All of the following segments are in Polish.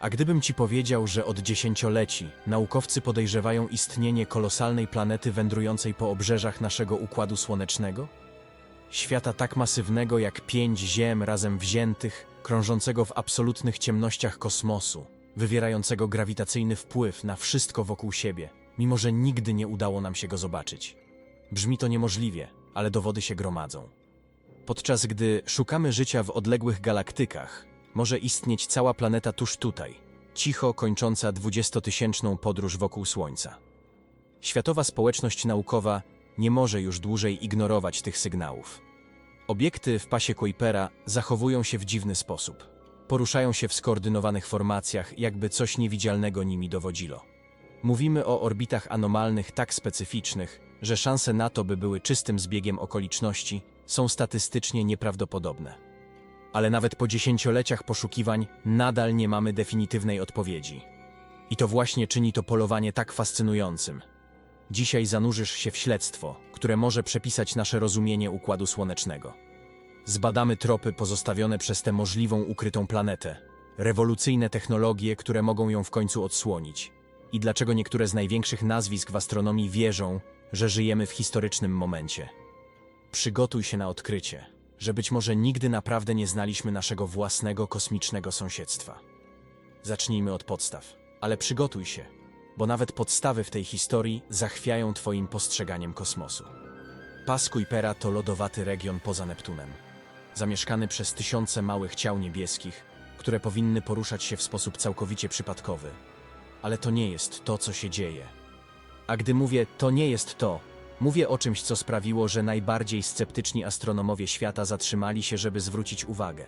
A gdybym ci powiedział, że od dziesięcioleci naukowcy podejrzewają istnienie kolosalnej planety wędrującej po obrzeżach naszego układu słonecznego? Świata tak masywnego jak pięć ziem razem wziętych, krążącego w absolutnych ciemnościach kosmosu, wywierającego grawitacyjny wpływ na wszystko wokół siebie, mimo że nigdy nie udało nam się go zobaczyć. Brzmi to niemożliwie, ale dowody się gromadzą. Podczas gdy szukamy życia w odległych galaktykach, może istnieć cała planeta tuż tutaj, cicho kończąca dwudziestotysięczną podróż wokół Słońca. Światowa społeczność naukowa nie może już dłużej ignorować tych sygnałów. Obiekty w pasie Kuipera zachowują się w dziwny sposób. Poruszają się w skoordynowanych formacjach, jakby coś niewidzialnego nimi dowodzilo. Mówimy o orbitach anomalnych tak specyficznych, że szanse na to, by były czystym zbiegiem okoliczności, są statystycznie nieprawdopodobne. Ale nawet po dziesięcioleciach poszukiwań nadal nie mamy definitywnej odpowiedzi. I to właśnie czyni to polowanie tak fascynującym. Dzisiaj zanurzysz się w śledztwo, które może przepisać nasze rozumienie układu słonecznego. Zbadamy tropy pozostawione przez tę możliwą ukrytą planetę, rewolucyjne technologie, które mogą ją w końcu odsłonić, i dlaczego niektóre z największych nazwisk w astronomii wierzą, że żyjemy w historycznym momencie. Przygotuj się na odkrycie, że być może nigdy naprawdę nie znaliśmy naszego własnego kosmicznego sąsiedztwa. Zacznijmy od podstaw, ale przygotuj się, bo nawet podstawy w tej historii zachwiają Twoim postrzeganiem kosmosu. Pas Kuipera to lodowaty region poza Neptunem, zamieszkany przez tysiące małych ciał niebieskich, które powinny poruszać się w sposób całkowicie przypadkowy. Ale to nie jest to, co się dzieje. A gdy mówię to nie jest to, mówię o czymś, co sprawiło, że najbardziej sceptyczni astronomowie świata zatrzymali się, żeby zwrócić uwagę.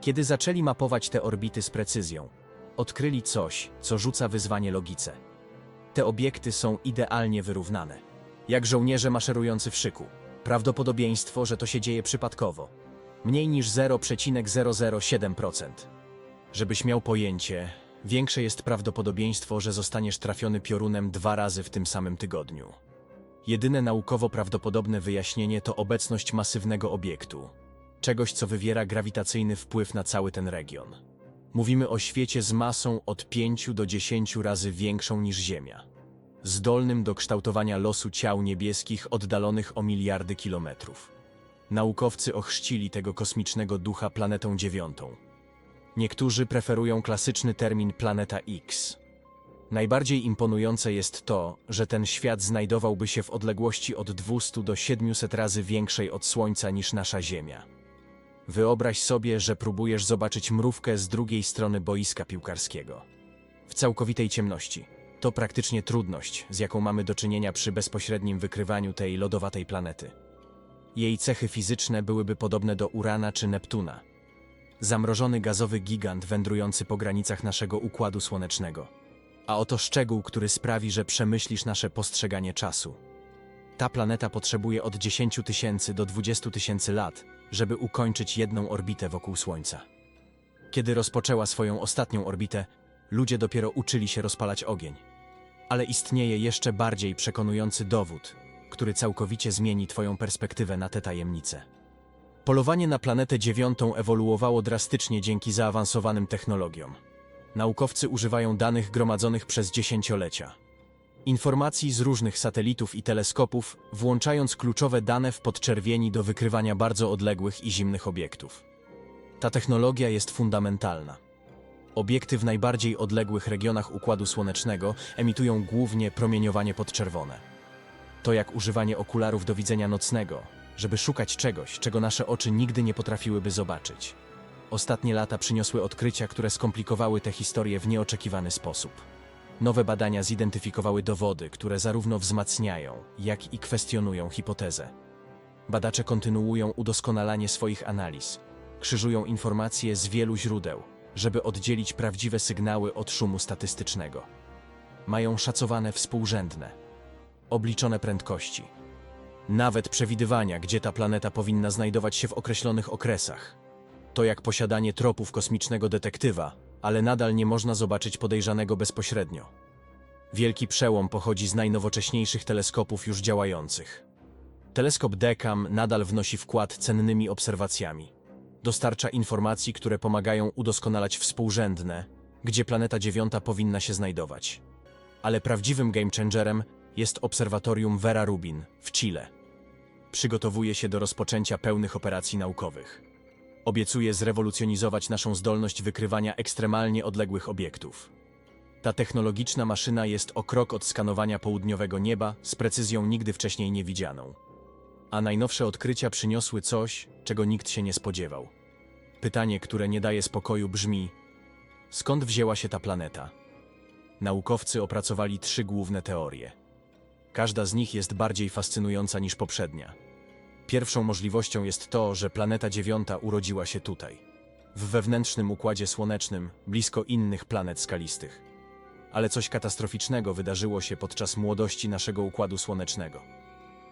Kiedy zaczęli mapować te orbity z precyzją, odkryli coś, co rzuca wyzwanie logice. Te obiekty są idealnie wyrównane. Jak żołnierze maszerujący w szyku. Prawdopodobieństwo, że to się dzieje przypadkowo. Mniej niż 0,007%. Żebyś miał pojęcie, większe jest prawdopodobieństwo, że zostaniesz trafiony piorunem dwa razy w tym samym tygodniu. Jedyne naukowo prawdopodobne wyjaśnienie to obecność masywnego obiektu, czegoś, co wywiera grawitacyjny wpływ na cały ten region. Mówimy o świecie z masą od 5 do 10 razy większą niż Ziemia, zdolnym do kształtowania losu ciał niebieskich oddalonych o miliardy kilometrów. Naukowcy ochrzcili tego kosmicznego ducha planetą dziewiątą. Niektórzy preferują klasyczny termin planeta X. Najbardziej imponujące jest to, że ten świat znajdowałby się w odległości od 200 do 700 razy większej od Słońca niż nasza Ziemia. Wyobraź sobie, że próbujesz zobaczyć mrówkę z drugiej strony boiska piłkarskiego. W całkowitej ciemności. To praktycznie trudność, z jaką mamy do czynienia przy bezpośrednim wykrywaniu tej lodowatej planety. Jej cechy fizyczne byłyby podobne do Urana czy Neptuna. Zamrożony gazowy gigant wędrujący po granicach naszego układu słonecznego. A oto szczegół, który sprawi, że przemyślisz nasze postrzeganie czasu. Ta planeta potrzebuje od 10 tysięcy do 20 tysięcy lat, żeby ukończyć jedną orbitę wokół Słońca. Kiedy rozpoczęła swoją ostatnią orbitę, ludzie dopiero uczyli się rozpalać ogień. Ale istnieje jeszcze bardziej przekonujący dowód, który całkowicie zmieni Twoją perspektywę na tę tajemnicę. Polowanie na planetę dziewiątą ewoluowało drastycznie dzięki zaawansowanym technologiom. Naukowcy używają danych gromadzonych przez dziesięciolecia. Informacji z różnych satelitów i teleskopów, włączając kluczowe dane w podczerwieni do wykrywania bardzo odległych i zimnych obiektów. Ta technologia jest fundamentalna. Obiekty w najbardziej odległych regionach Układu Słonecznego emitują głównie promieniowanie podczerwone. To jak używanie okularów do widzenia nocnego, żeby szukać czegoś, czego nasze oczy nigdy nie potrafiłyby zobaczyć. Ostatnie lata przyniosły odkrycia, które skomplikowały tę historię w nieoczekiwany sposób. Nowe badania zidentyfikowały dowody, które zarówno wzmacniają, jak i kwestionują hipotezę. Badacze kontynuują udoskonalanie swoich analiz, krzyżują informacje z wielu źródeł, żeby oddzielić prawdziwe sygnały od szumu statystycznego. Mają szacowane współrzędne, obliczone prędkości, nawet przewidywania, gdzie ta planeta powinna znajdować się w określonych okresach. To jak posiadanie tropów kosmicznego detektywa, ale nadal nie można zobaczyć podejrzanego bezpośrednio. Wielki przełom pochodzi z najnowocześniejszych teleskopów już działających. Teleskop DECAM nadal wnosi wkład cennymi obserwacjami. Dostarcza informacji, które pomagają udoskonalać współrzędne, gdzie planeta dziewiąta powinna się znajdować. Ale prawdziwym game changerem jest obserwatorium Vera Rubin w Chile. Przygotowuje się do rozpoczęcia pełnych operacji naukowych. Obiecuje zrewolucjonizować naszą zdolność wykrywania ekstremalnie odległych obiektów. Ta technologiczna maszyna jest o krok od skanowania południowego nieba z precyzją nigdy wcześniej niewidzianą. A najnowsze odkrycia przyniosły coś, czego nikt się nie spodziewał. Pytanie, które nie daje spokoju, brzmi: skąd wzięła się ta planeta? Naukowcy opracowali trzy główne teorie. Każda z nich jest bardziej fascynująca niż poprzednia. Pierwszą możliwością jest to, że planeta dziewiąta urodziła się tutaj, w wewnętrznym układzie słonecznym, blisko innych planet skalistych. Ale coś katastroficznego wydarzyło się podczas młodości naszego układu słonecznego.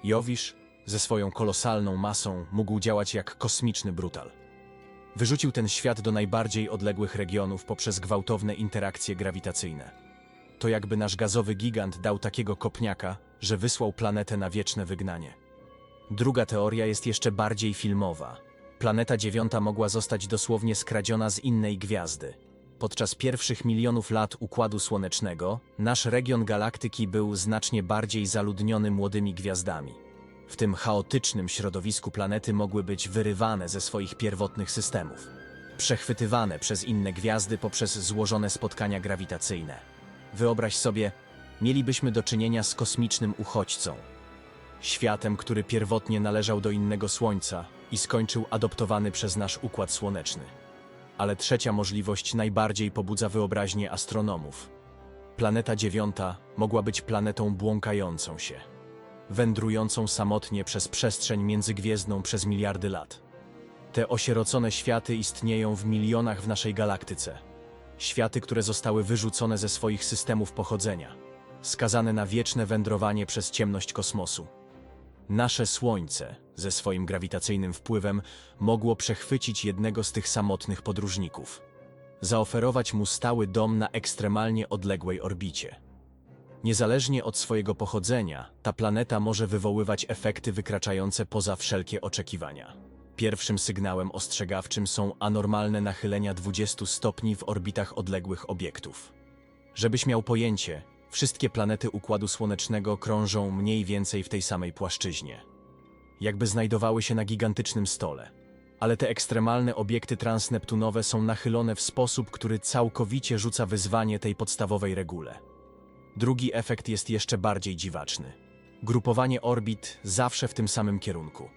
Jowisz, ze swoją kolosalną masą, mógł działać jak kosmiczny brutal. Wyrzucił ten świat do najbardziej odległych regionów poprzez gwałtowne interakcje grawitacyjne. To jakby nasz gazowy gigant dał takiego kopniaka, że wysłał planetę na wieczne wygnanie. Druga teoria jest jeszcze bardziej filmowa. Planeta dziewiąta mogła zostać dosłownie skradziona z innej gwiazdy. Podczas pierwszych milionów lat Układu Słonecznego nasz region galaktyki był znacznie bardziej zaludniony młodymi gwiazdami. W tym chaotycznym środowisku planety mogły być wyrywane ze swoich pierwotnych systemów, przechwytywane przez inne gwiazdy poprzez złożone spotkania grawitacyjne. Wyobraź sobie, mielibyśmy do czynienia z kosmicznym uchodźcą, światem, który pierwotnie należał do innego Słońca i skończył adoptowany przez nasz Układ Słoneczny. Ale trzecia możliwość najbardziej pobudza wyobraźnię astronomów. Planeta dziewiąta mogła być planetą błąkającą się, wędrującą samotnie przez przestrzeń międzygwiezdną przez miliardy lat. Te osierocone światy istnieją w milionach w naszej galaktyce. Światy, które zostały wyrzucone ze swoich systemów pochodzenia, skazane na wieczne wędrowanie przez ciemność kosmosu. Nasze Słońce, ze swoim grawitacyjnym wpływem, mogło przechwycić jednego z tych samotnych podróżników. Zaoferować mu stały dom na ekstremalnie odległej orbicie. Niezależnie od swojego pochodzenia, ta planeta może wywoływać efekty wykraczające poza wszelkie oczekiwania. Pierwszym sygnałem ostrzegawczym są anormalne nachylenia 20 stopni w orbitach odległych obiektów. Żebyś miał pojęcie, wszystkie planety Układu Słonecznego krążą mniej więcej w tej samej płaszczyźnie. Jakby znajdowały się na gigantycznym stole. Ale te ekstremalne obiekty transneptunowe są nachylone w sposób, który całkowicie rzuca wyzwanie tej podstawowej regule. Drugi efekt jest jeszcze bardziej dziwaczny. Grupowanie orbit zawsze w tym samym kierunku.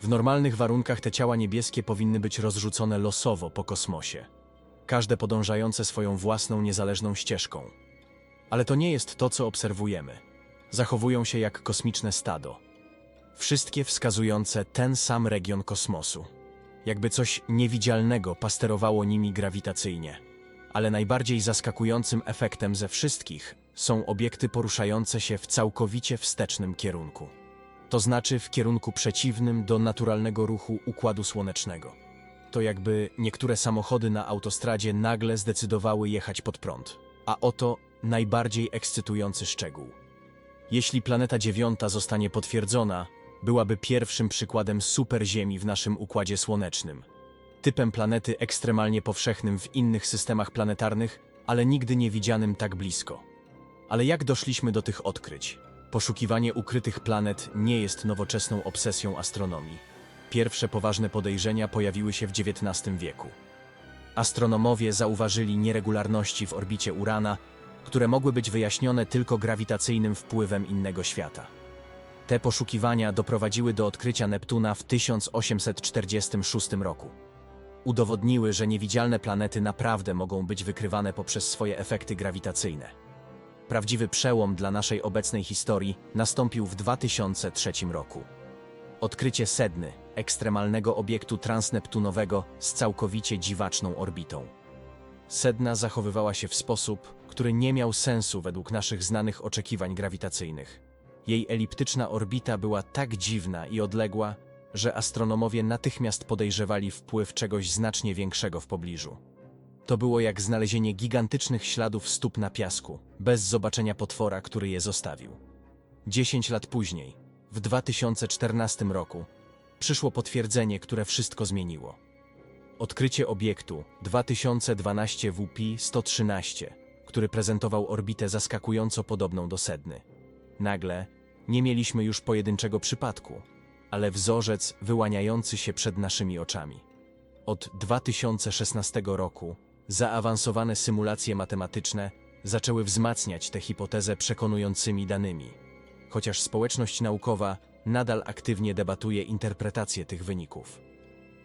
W normalnych warunkach te ciała niebieskie powinny być rozrzucone losowo po kosmosie, każde podążające swoją własną niezależną ścieżką. Ale to nie jest to, co obserwujemy. Zachowują się jak kosmiczne stado. Wszystkie wskazujące ten sam region kosmosu. Jakby coś niewidzialnego pasterowało nimi grawitacyjnie. Ale najbardziej zaskakującym efektem ze wszystkich są obiekty poruszające się w całkowicie wstecznym kierunku. To znaczy w kierunku przeciwnym do naturalnego ruchu Układu Słonecznego. To jakby niektóre samochody na autostradzie nagle zdecydowały jechać pod prąd. A oto najbardziej ekscytujący szczegół. Jeśli planeta dziewiąta zostanie potwierdzona, byłaby pierwszym przykładem superziemi w naszym układzie słonecznym. Typem planety ekstremalnie powszechnym w innych systemach planetarnych, ale nigdy nie widzianym tak blisko. Ale jak doszliśmy do tych odkryć? Poszukiwanie ukrytych planet nie jest nowoczesną obsesją astronomii. Pierwsze poważne podejrzenia pojawiły się w XIX wieku. Astronomowie zauważyli nieregularności w orbicie Urana, które mogły być wyjaśnione tylko grawitacyjnym wpływem innego świata. Te poszukiwania doprowadziły do odkrycia Neptuna w 1846 roku. Udowodniły, że niewidzialne planety naprawdę mogą być wykrywane poprzez swoje efekty grawitacyjne. Prawdziwy przełom dla naszej obecnej historii nastąpił w 2003 roku. Odkrycie Sedny, ekstremalnego obiektu transneptunowego z całkowicie dziwaczną orbitą. Sedna zachowywała się w sposób, który nie miał sensu według naszych znanych oczekiwań grawitacyjnych. Jej eliptyczna orbita była tak dziwna i odległa, że astronomowie natychmiast podejrzewali wpływ czegoś znacznie większego w pobliżu. To było jak znalezienie gigantycznych śladów stóp na piasku, bez zobaczenia potwora, który je zostawił. Dziesięć lat później, w 2014 roku, przyszło potwierdzenie, które wszystko zmieniło. Odkrycie obiektu 2012 WP-113, który prezentował orbitę zaskakująco podobną do Sedny. Nagle nie mieliśmy już pojedynczego przypadku, ale wzorzec wyłaniający się przed naszymi oczami. Od 2016 roku zaawansowane symulacje matematyczne zaczęły wzmacniać tę hipotezę przekonującymi danymi, chociaż społeczność naukowa nadal aktywnie debatuje interpretację tych wyników.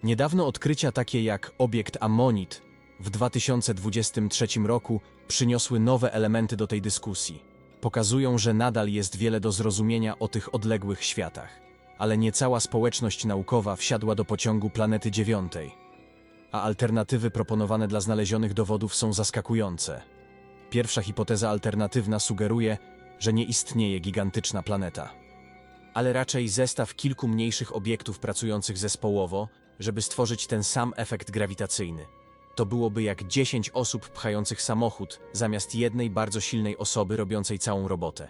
Niedawno odkrycia takie jak obiekt Ammonit w 2023 roku przyniosły nowe elementy do tej dyskusji. Pokazują, że nadal jest wiele do zrozumienia o tych odległych światach, ale nie cała społeczność naukowa wsiadła do pociągu planety dziewiątej, a alternatywy proponowane dla znalezionych dowodów są zaskakujące. Pierwsza hipoteza alternatywna sugeruje, że nie istnieje gigantyczna planeta, ale raczej zestaw kilku mniejszych obiektów pracujących zespołowo, żeby stworzyć ten sam efekt grawitacyjny. To byłoby jak 10 osób pchających samochód zamiast jednej bardzo silnej osoby robiącej całą robotę.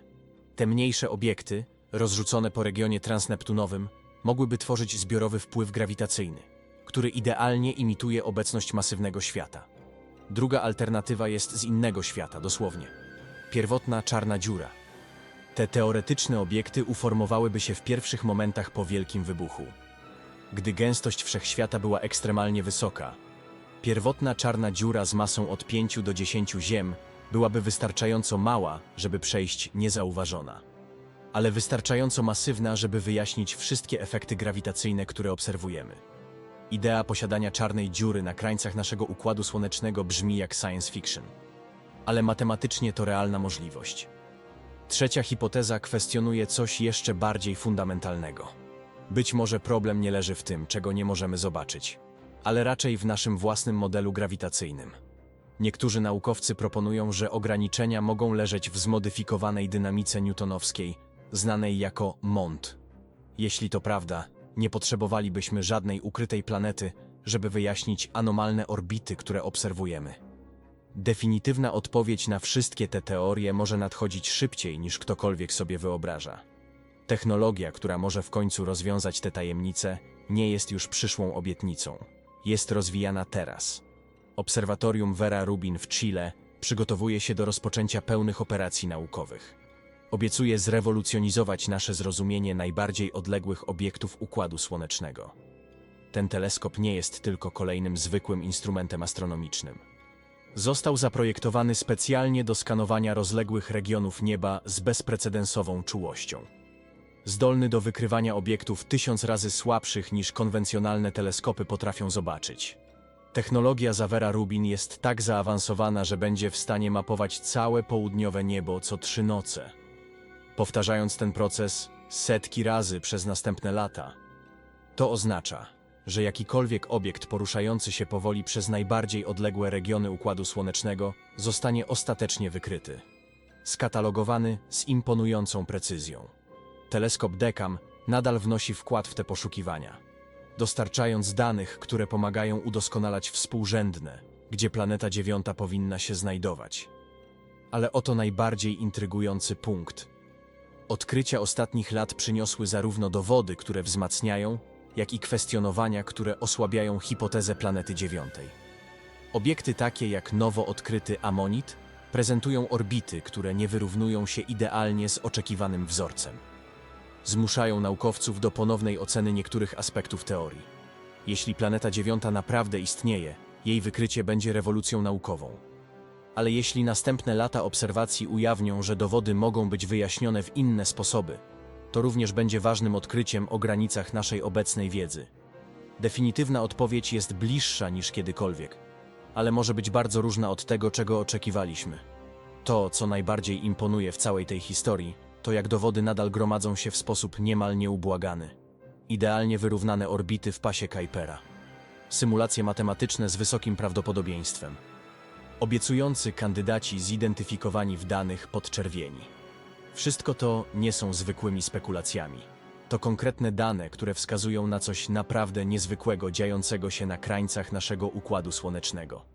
Te mniejsze obiekty, rozrzucone po regionie transneptunowym, mogłyby tworzyć zbiorowy wpływ grawitacyjny, który idealnie imituje obecność masywnego świata. Druga alternatywa jest z innego świata, dosłownie. Pierwotna czarna dziura. Te teoretyczne obiekty uformowałyby się w pierwszych momentach po wielkim wybuchu. Gdy gęstość wszechświata była ekstremalnie wysoka, pierwotna czarna dziura z masą od 5 do 10 ziem byłaby wystarczająco mała, żeby przejść niezauważona, ale wystarczająco masywna, żeby wyjaśnić wszystkie efekty grawitacyjne, które obserwujemy. Idea posiadania czarnej dziury na krańcach naszego układu słonecznego brzmi jak science fiction, ale matematycznie to realna możliwość. Trzecia hipoteza kwestionuje coś jeszcze bardziej fundamentalnego. Być może problem nie leży w tym, czego nie możemy zobaczyć, ale raczej w naszym własnym modelu grawitacyjnym. Niektórzy naukowcy proponują, że ograniczenia mogą leżeć w zmodyfikowanej dynamice newtonowskiej, znanej jako MOND. Jeśli to prawda, nie potrzebowalibyśmy żadnej ukrytej planety, żeby wyjaśnić anomalne orbity, które obserwujemy. Definitywna odpowiedź na wszystkie te teorie może nadchodzić szybciej niż ktokolwiek sobie wyobraża. Technologia, która może w końcu rozwiązać te tajemnice, nie jest już przyszłą obietnicą. Jest rozwijana teraz. Obserwatorium Vera Rubin w Chile przygotowuje się do rozpoczęcia pełnych operacji naukowych. Obiecuje zrewolucjonizować nasze zrozumienie najbardziej odległych obiektów układu słonecznego. Ten teleskop nie jest tylko kolejnym zwykłym instrumentem astronomicznym. Został zaprojektowany specjalnie do skanowania rozległych regionów nieba z bezprecedensową czułością. Zdolny do wykrywania obiektów tysiąc razy słabszych niż konwencjonalne teleskopy potrafią zobaczyć. Technologia Zawera Rubin jest tak zaawansowana, że będzie w stanie mapować całe południowe niebo co trzy noce. Powtarzając ten proces setki razy przez następne lata. To oznacza, że jakikolwiek obiekt poruszający się powoli przez najbardziej odległe regiony Układu Słonecznego zostanie ostatecznie wykryty. Skatalogowany z imponującą precyzją. Teleskop Dekam nadal wnosi wkład w te poszukiwania, dostarczając danych, które pomagają udoskonalać współrzędne, gdzie planeta dziewiąta powinna się znajdować. Ale oto najbardziej intrygujący punkt. Odkrycia ostatnich lat przyniosły zarówno dowody, które wzmacniają, jak i kwestionowania, które osłabiają hipotezę planety dziewiątej. Obiekty takie jak nowo odkryty Amonit prezentują orbity, które nie wyrównują się idealnie z oczekiwanym wzorcem. Zmuszają naukowców do ponownej oceny niektórych aspektów teorii. Jeśli planeta dziewiąta naprawdę istnieje, jej wykrycie będzie rewolucją naukową. Ale jeśli następne lata obserwacji ujawnią, że dowody mogą być wyjaśnione w inne sposoby, to również będzie ważnym odkryciem o granicach naszej obecnej wiedzy. Definitywna odpowiedź jest bliższa niż kiedykolwiek, ale może być bardzo różna od tego, czego oczekiwaliśmy. To, co najbardziej imponuje w całej tej historii, to jak dowody nadal gromadzą się w sposób niemal nieubłagany. Idealnie wyrównane orbity w pasie Kuipera. Symulacje matematyczne z wysokim prawdopodobieństwem. Obiecujący kandydaci zidentyfikowani w danych podczerwieni. Wszystko to nie są zwykłymi spekulacjami. To konkretne dane, które wskazują na coś naprawdę niezwykłego dziejącego się na krańcach naszego układu słonecznego.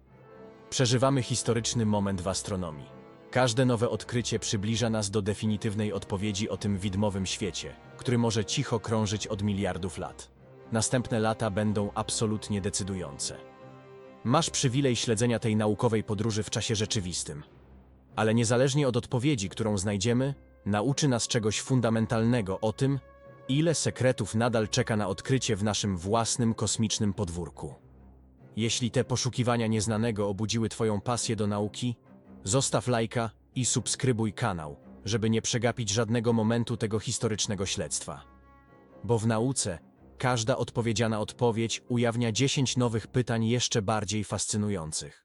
Przeżywamy historyczny moment w astronomii. Każde nowe odkrycie przybliża nas do definitywnej odpowiedzi o tym widmowym świecie, który może cicho krążyć od miliardów lat. Następne lata będą absolutnie decydujące. Masz przywilej śledzenia tej naukowej podróży w czasie rzeczywistym. Ale niezależnie od odpowiedzi, którą znajdziemy, nauczy nas czegoś fundamentalnego o tym, ile sekretów nadal czeka na odkrycie w naszym własnym kosmicznym podwórku. Jeśli te poszukiwania nieznanego obudziły Twoją pasję do nauki, zostaw lajka i subskrybuj kanał, żeby nie przegapić żadnego momentu tego historycznego śledztwa. Bo w nauce każda odpowiedziana odpowiedź ujawnia 10 nowych pytań jeszcze bardziej fascynujących.